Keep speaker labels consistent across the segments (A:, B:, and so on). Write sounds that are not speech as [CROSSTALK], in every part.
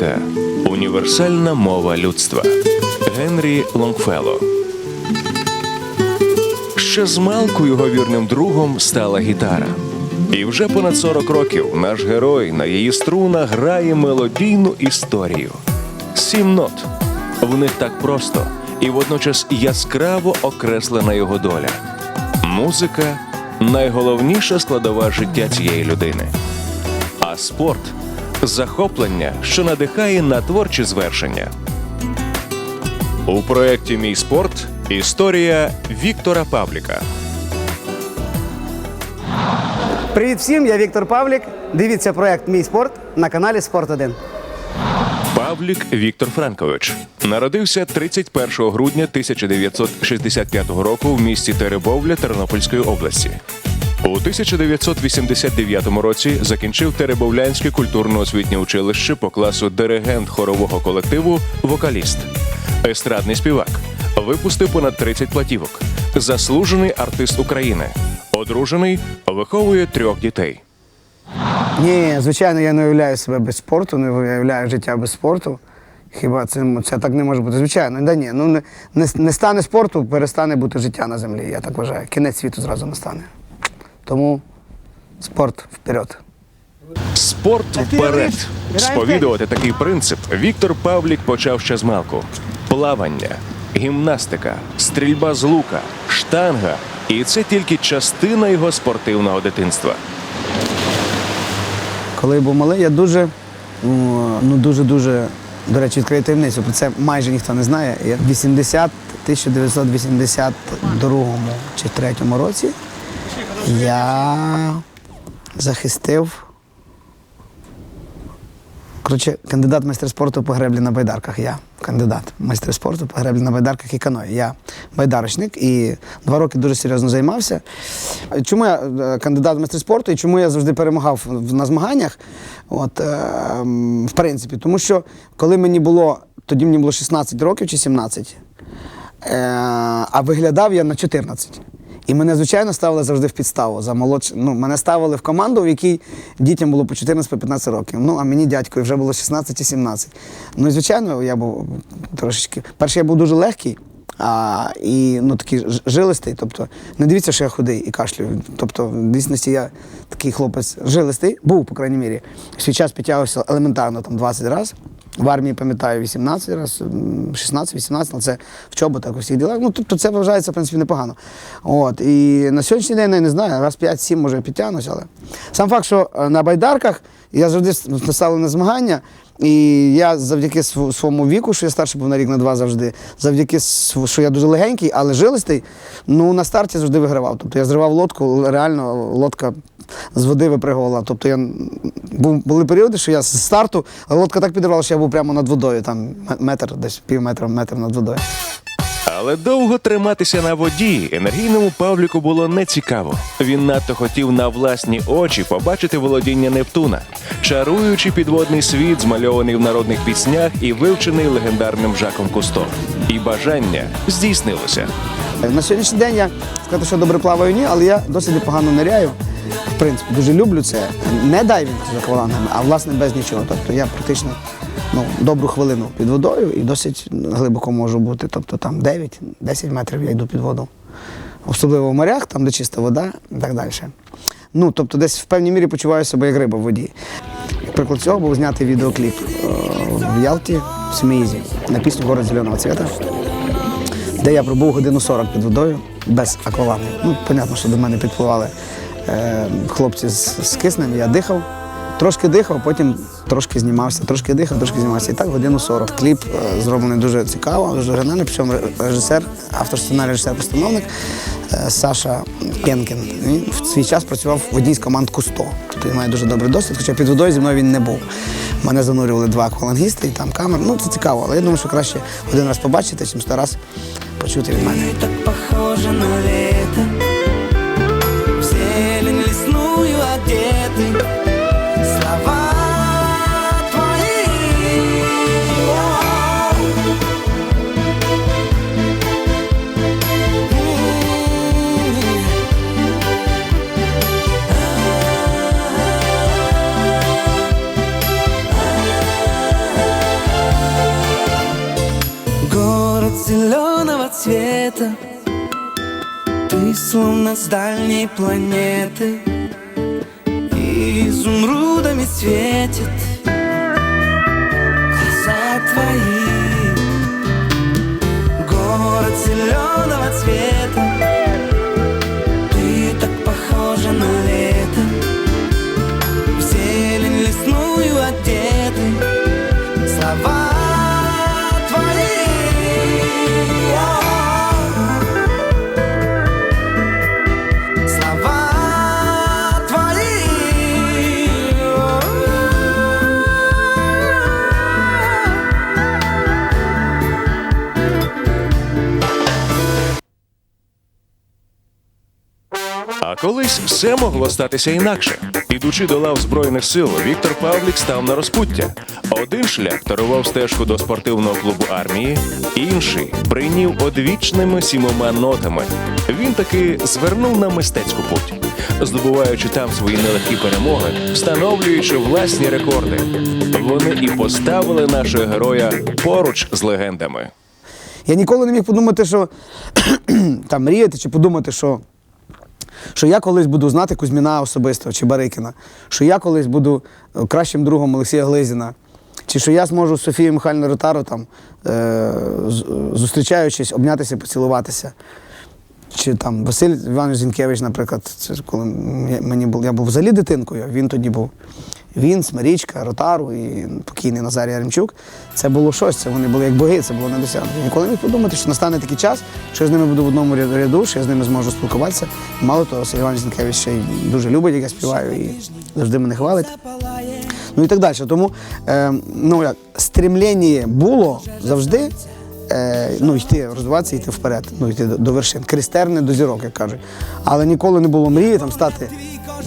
A: Музика універсальна мова людства. Генрі Лонгфелло. Ще з малку його вірним другом стала гітара. І вже понад 40 років наш герой на її струнах грає мелодійну історію. Сім нот. В них так просто і водночас яскраво окреслена його доля. Музика найголовніша складова життя цієї людини. А спорт захоплення, що надихає на творчі звершення. У проєкті Мій спорт історія Віктора Павліка.
B: Привіт всім, я Віктор Павлік. Дивіться проект Мій спорт на каналі Спорт 1
A: Павлік Віктор Франкович народився 31 грудня 1965 року в місті Теребовля Тернопільської області. У 1989 році закінчив Теребовлянське культурно-освітнє училище по класу диригент хорового колективу Вокаліст, естрадний співак. Випустив понад 30 платівок. Заслужений артист України. Одружений, виховує трьох дітей.
B: Ні, звичайно, я не уявляю себе без спорту, не уявляю життя без спорту. Хіба це, це так не може бути? Звичайно, да ні. Ну не, не, не стане спорту, перестане бути життя на землі. Я так вважаю. Кінець світу зразу настане. Тому спорт вперед.
A: Спорт вперед. Сповідувати такий принцип Віктор Павлік почав ще з малку: плавання, гімнастика, стрільба з лука, штанга. І це тільки частина його спортивного дитинства.
B: Коли я був малий, я дуже, ну дуже дуже, до речі, відкрию таємницю. Про це майже ніхто не знає. Я в 80, 1982 чи 3 році я захистив. Коротше, кандидат майстер спорту по греблі на байдарках. Я кандидат майстер спорту по греблі на байдарках і каної. Я байдарочник і два роки дуже серйозно займався. Чому я е, кандидат майстер спорту і чому я завжди перемагав на змаганнях? От, е, м, в принципі, тому що коли мені було, тоді мені було 16 років чи 17, е, а виглядав я на 14. І мене, звичайно, ставили завжди в підставу за молодше. Ну, мене ставили в команду, в якій дітям було по 14-15 років. Ну, а мені дядько вже було 16 і 17. Ну і звичайно, я був трошечки. Перше, я був дуже легкий. А, і ну, такий жилистий. Тобто, не дивіться, що я худий і кашлюю. Тобто, в дійсності я такий хлопець жилистий, був, по крайній мірі. Свій час підтягувався елементарно там 20 разів. В армії пам'ятаю 18 разів, 16-18, але це в чоботах у всіх ділах. Ну, тобто це вважається, в принципі, непогано. От. І на сьогоднішній день я не знаю, раз 5-7 може підтягнусь, але сам факт, що е, на байдарках я завжди наставив на змагання. І я завдяки своєму віку, що я старший був на рік на два завжди, завдяки що я дуже легенький, але жилистий, ну на старті завжди вигравав. Тобто я зривав лодку, реально лодка з води випригувала. Тобто я були періоди, що я з старту, лодка так підривала, що я був прямо над водою, там метр, десь пів метра, метр над водою.
A: Але довго триматися на воді енергійному Павліку було нецікаво. Він надто хотів на власні очі побачити володіння Нептуна, чаруючи підводний світ, змальований в народних піснях і вивчений легендарним Жаком Кусто. І бажання здійснилося.
B: На сьогоднішній день я сказати, що добре плаваю, ні, але я досить непогано ниряю. Принципі, дуже люблю це. Не дайвінг з аквалангами, а власне без нічого. Тобто я практично ну, добру хвилину під водою і досить глибоко можу бути. Тобто там 9-10 метрів я йду під воду. Особливо в морях, там, де чиста вода і так далі. Ну, тобто десь в певній мірі почуваю себе як риба в воді. Приклад цього був знятий відеокліп е, в Ялті, в Сміїзі, на пісню Город зеленого цвіта де я пробув годину 40 під водою без аквалангу. Ну, понятно, що до мене підпливали хлопці з, киснем, я дихав, трошки дихав, потім трошки знімався, трошки дихав, трошки знімався. І так годину 40. Кліп е, зроблений дуже цікаво, дуже оригінально, причому режисер, автор сценарію, режисер-постановник е, Саша Кенкін. Він в свій час працював в одній з команд Кусто. Тобто він має дуже добрий досвід, хоча під водою зі мною він не був. Мене занурювали два аквалангісти і там камер. Ну, це цікаво, але я думаю, що краще один раз побачити, чим сто раз почути від мене.
C: так похоже на лето словно с дальней планеты. Изумрудами светит Глаза твои
A: колись все могло статися інакше. Ідучи до лав збройних сил, Віктор Павлік став на розпуття. Один шлях тарував стежку до спортивного клубу армії, інший прийнів одвічними сімома нотами. Він таки звернув на мистецьку путь, здобуваючи там свої нелегкі перемоги, встановлюючи власні рекорди. Вони і поставили нашого героя поруч з легендами.
B: Я ніколи не міг подумати, що [CLEARS THROAT] там мріяти чи подумати, що, що я колись буду знати Кузьміна особисто чи Барикіна, що я колись буду е, кращим другом Олексія Глизіна, чи що я зможу з Софією Михайлівною Ротару, там, е, зустрічаючись, обнятися, поцілуватися. Чи там Василь Іванович Зінкевич, наприклад, це коли мені був, я був взагалі дитинкою, він тоді був. Він, Смирічка, Ротару і покійний Назарій Яремчук. Це було щось, це вони були як боги, це було недосягнено. Я Ніколи не міг подумати, що настане такий час, що я з ними буду в одному ряду- що я з ними зможу спілкуватися. Мало того, Василь Іванович Зінкевич ще й дуже любить, як я співаю, і завжди мене хвалить. Ну і так далі. Тому е, ну, як, стремлення було завжди е, ну, йти, розвиватися, йти вперед, ну, йти до, до вершин. Крістерне до зірок, як кажуть. Але ніколи не було мрії там, стати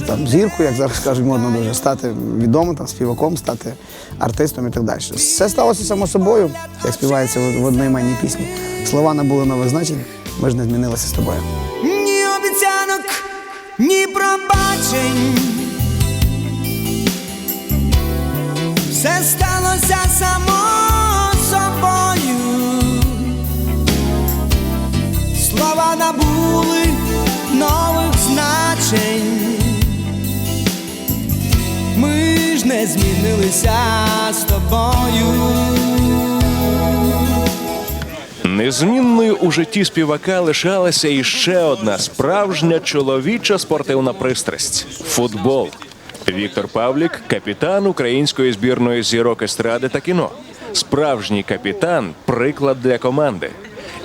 B: там, зіркою, як зараз кажуть, модно дуже, стати відомим, там, співаком, стати артистом і так далі. Все сталося само собою, як співається в, одноіменній пісні. Слова набули нових значень, ми ж не змінилися з тобою.
C: Ні обіцянок, ні пробачень. Все сталося само собою. Слова набули нових значень. Ж не змінилися з тобою.
A: Незмінною у житті співака лишалася іще одна справжня чоловіча спортивна пристрасть футбол. Віктор Павлік капітан української збірної зірок естради та кіно. Справжній капітан приклад для команди.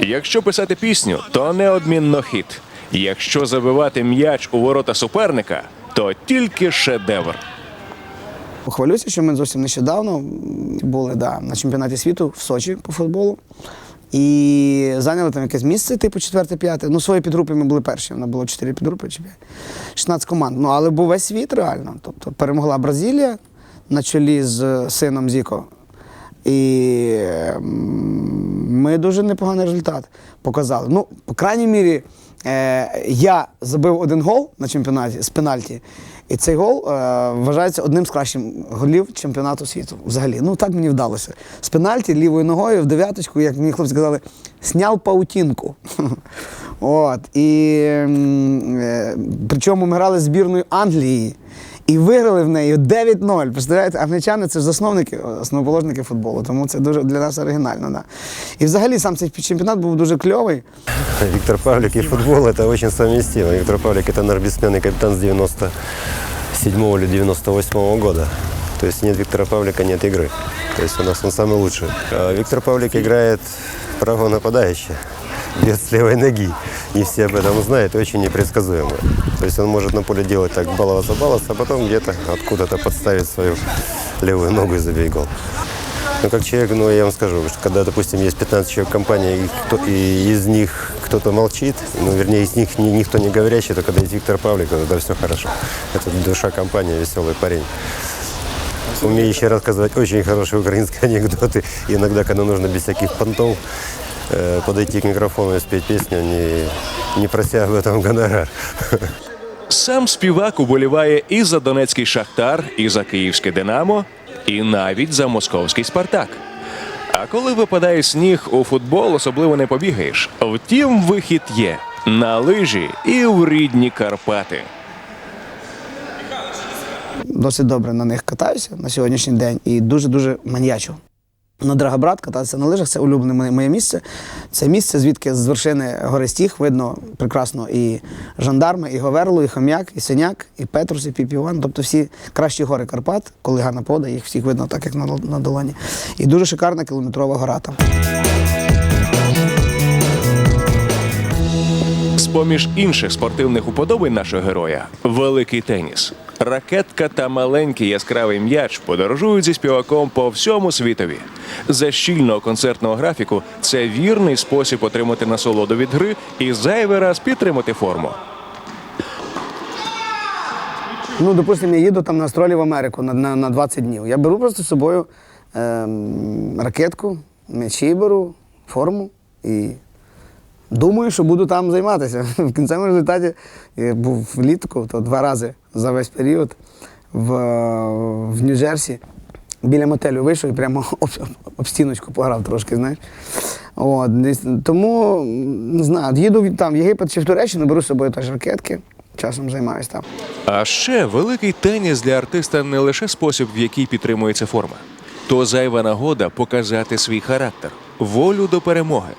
A: Якщо писати пісню, то неодмінно хіт. Якщо забивати м'яч у ворота суперника, то тільки шедевр.
B: Похвалюся, що ми зовсім нещодавно були да, на чемпіонаті світу в Сочі по футболу. І зайняли там якесь місце, типу четверте-п'яте. Ну, свої підгрупи ми були перші. Вона було 4 підгрупи чи 16 команд. Ну, але був весь світ реально. Тобто перемогла Бразилія на чолі з сином Зіко. І ми дуже непоганий результат показали. Ну, по крайній мірі, е, я забив один гол на чемпіонаті з пенальті. І цей гол е, вважається одним з кращих голів чемпіонату світу. Взагалі. Ну так мені вдалося. З пенальті лівою ногою в дев'яточку, як мені хлопці казали, сняв паутінку. [LAUGHS] От. І е, причому ми грали з збірною Англії. І виграли в неї 9-0. Представляєте, англічани це ж засновники, основоположники футболу, тому це дуже для нас оригінально. Да. І взагалі сам цей чемпіонат був дуже кльовий. [LAUGHS]
D: Виктор Павлик и футбол – это очень совместимо. Виктор Павлик – это наш бессменный капитан с 97 или 98 года. То есть нет Виктора Павлика, нет игры. То есть у нас он самый лучший. А Виктор Павлик играет право нападающий, Без левой ноги. Не все об этом знают, и очень непредсказуемо. То есть он может на поле делать так баловаться-баловаться, а потом где-то откуда-то подставить свою левую ногу и забить гол. Ну, как человек, ну, я вам скажу, что когда, допустим, есть 15 человек в компании, и, кто- и из них кто-то молчит, ну, вернее, из них ни- никто не говорящий, то когда есть Виктор Павлик, то тогда все хорошо. Это душа компании, веселый парень. Умеющий рассказывать очень хорошие украинские [LAUGHS] анекдоты. И иногда, когда нужно без всяких понтов подойти к микрофону и спеть песню, не, не прося об этом гонорар.
A: Сам співак уболіває і за Донецький Шахтар, і за Київське Динамо, і навіть за московський Спартак. А коли випадає сніг у футбол, особливо не побігаєш. Втім, вихід є на лижі і в рідні Карпати.
B: Досить добре на них катаюся на сьогоднішній день і дуже-дуже маньячу. На Драгобрат кататися на лижах це улюблене моє- місце. Це місце, звідки з вершини гори Стіг видно прекрасно і жандарми, і Говерлу, і Хом'як, і Синяк, і Петрус, і Піпіван. Тобто всі кращі гори Карпат, коли гарна пода, їх всіх видно так, як на, на долоні. І дуже шикарна кілометрова гора там.
A: З-поміж інших спортивних уподобань нашого героя великий теніс. Ракетка та маленький яскравий м'яч подорожують зі співаком по всьому світові. За щільного концертного графіку це вірний спосіб отримати насолоду від гри і зайвий раз підтримати форму.
B: Ну, допустимо, я їду там на астролі в Америку на, на, на 20 днів. Я беру просто з собою ем, ракетку, м'ячі беру, форму і думаю, що буду там займатися. [LAUGHS] В кінцевому результаті я був влітку, то два рази за весь період в, в Нью-Джерсі. Біля мотелю вийшов і прямо [LAUGHS] об, об стіночку пограв трошки, знаєш. От, тому не знаю, їду там в Єгипет чи в Туреччину, беру з собою теж ракетки, часом займаюся там.
A: А ще великий теніс для артиста не лише спосіб, в який підтримується форма, то зайва нагода показати свій характер, волю до перемоги.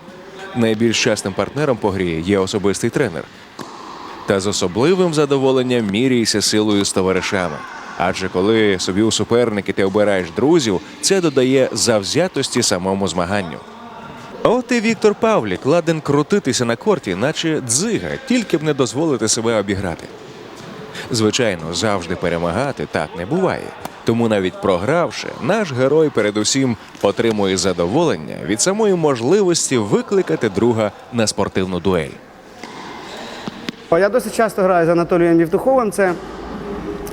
A: Найбільш частим партнером по грі є особистий тренер. Та з особливим задоволенням міряйся силою з товаришами. Адже коли собі у суперники ти обираєш друзів, це додає завзятості самому змаганню. От і Віктор Павлік ладен крутитися на корті, наче дзига, тільки б не дозволити себе обіграти. Звичайно, завжди перемагати так не буває. Тому навіть програвши, наш герой передусім отримує задоволення від самої можливості викликати друга на спортивну дуель.
B: Я досить часто граю з Анатолієм Євтуховим. Це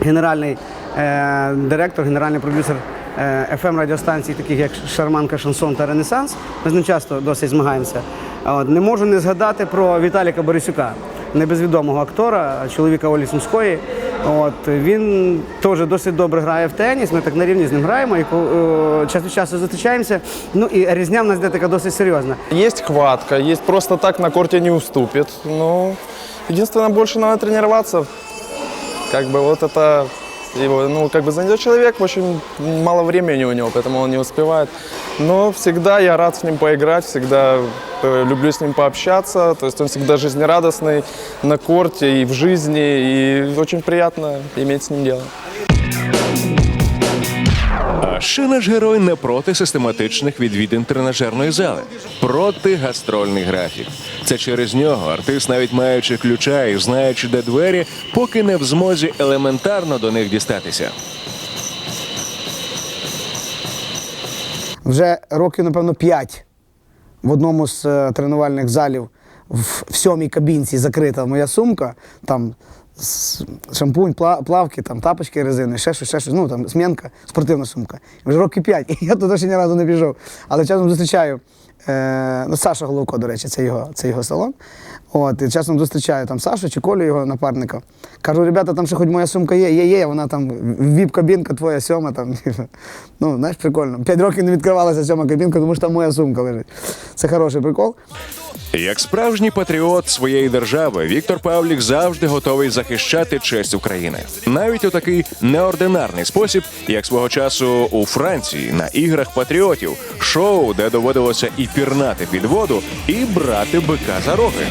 B: генеральний е, директор, генеральний продюсер е, fm радіостанцій, таких як Шарманка, Шансон та Ренесанс. Ми з ним часто досить змагаємося. От, не можу не згадати про Віталіка Борисюка, небезвідомого актора, чоловіка Олі Сумської. От, він теж досить добре грає в теніс. Ми так на рівні з ним граємо і е, час від часу зустрічаємося. Ну і різня в нас де така досить серйозна.
E: Есть хватка, є просто так на корте не уступит. Ну, единственное, больше надо тренироваться. Как бы вот это его, ну, как бы занят человек, очень мало времени у него, поэтому он не успевает. Но всегда я рад с ним поиграть, всегда э, люблю с ним пообщаться. То есть он всегда жизнерадостный на корте и в жизни, и очень приятно иметь с ним дело.
A: Ще наш герой не проти систематичних відвідин тренажерної зали, проти гастрольний графік. Це через нього артист, навіть маючи ключа і знаючи, де двері, поки не в змозі елементарно до них дістатися.
B: Вже років, напевно, п'ять в одному з е, тренувальних залів в, сьомій кабінці закрита моя сумка. Там шампунь, плавки, там тапочки резини, ще щось, ще щось. Ну там смінка, спортивна сумка. Вже років п'ять. І [LAUGHS] я туди ще ні разу не пішов. Але часом зустрічаю. Е, ну, Саша Головко, до речі, це його, це його салон. От, і часом зустрічаю там Сашу чи Колю, його напарника. Кажу, ребята, там ще хоч моя сумка є, є, є, вона там віп-кабінка твоя сьома. Там. [LAUGHS] Ну, знаєш, прикольно. П'ять років не відкривалася сьома кабінка, тому що там моя сумка лежить. Це хороший прикол.
A: Як справжній патріот своєї держави, Віктор Павлік завжди готовий захищати честь України, навіть у такий неординарний спосіб, як свого часу у Франції на іграх патріотів, шоу, де доводилося і пірнати під воду, і брати бика за роги.